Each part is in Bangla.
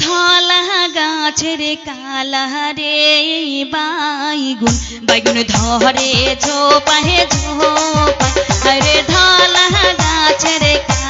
ধলা গাছের কালা রে বাইগুন। বাইগুন ধরে ঝোপাহে ঝোপা আরে ধলা গাছের কালা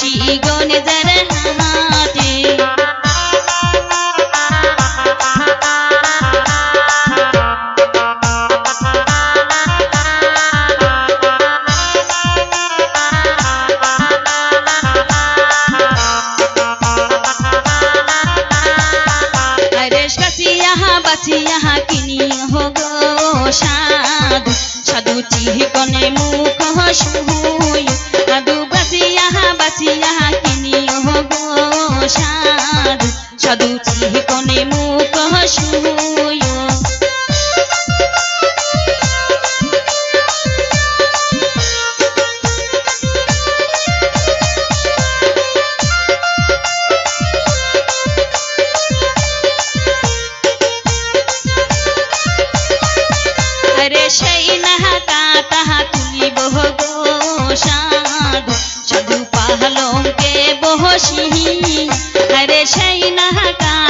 বহসি সাধু কোনে মুখ হাসুয়। সেই নাহা তাহা তুলিব গো সাধু। সাধু পাহালকে বহসি হরে সেই নাহা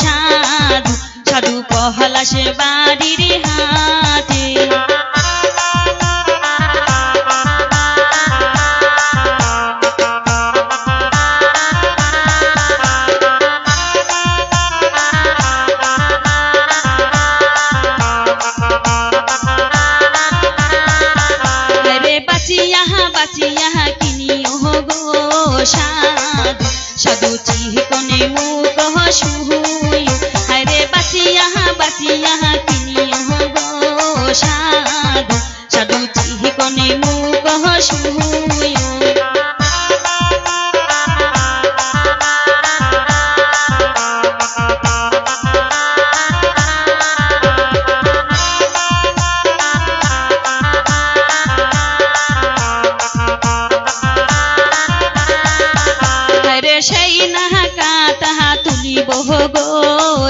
সাধু সাধু পহলাস বাড়ির হাতি। বাঁচিয়া বাঁচিয়া কিনিও গো সাধু সাধু চিহকনে সেই নাহাকা তাহা বহ গো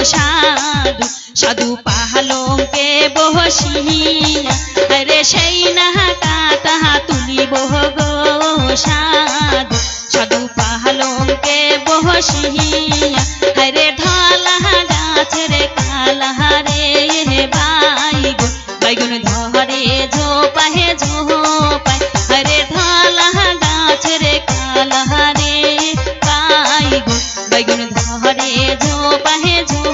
সাধু। সাধু পাহালঙ্কে বহসিয়া রে সেই নাহাকা তাহা বহ গো সাধু। সাধু পাহালঙ্কে বহসিয়া রে ধলা গাছের কালাহারে বাইগুন বাইগুন ধরে ঝোপাহে ঝোপায়। রে ধ ধরে ঝোপাহে ঝোপায়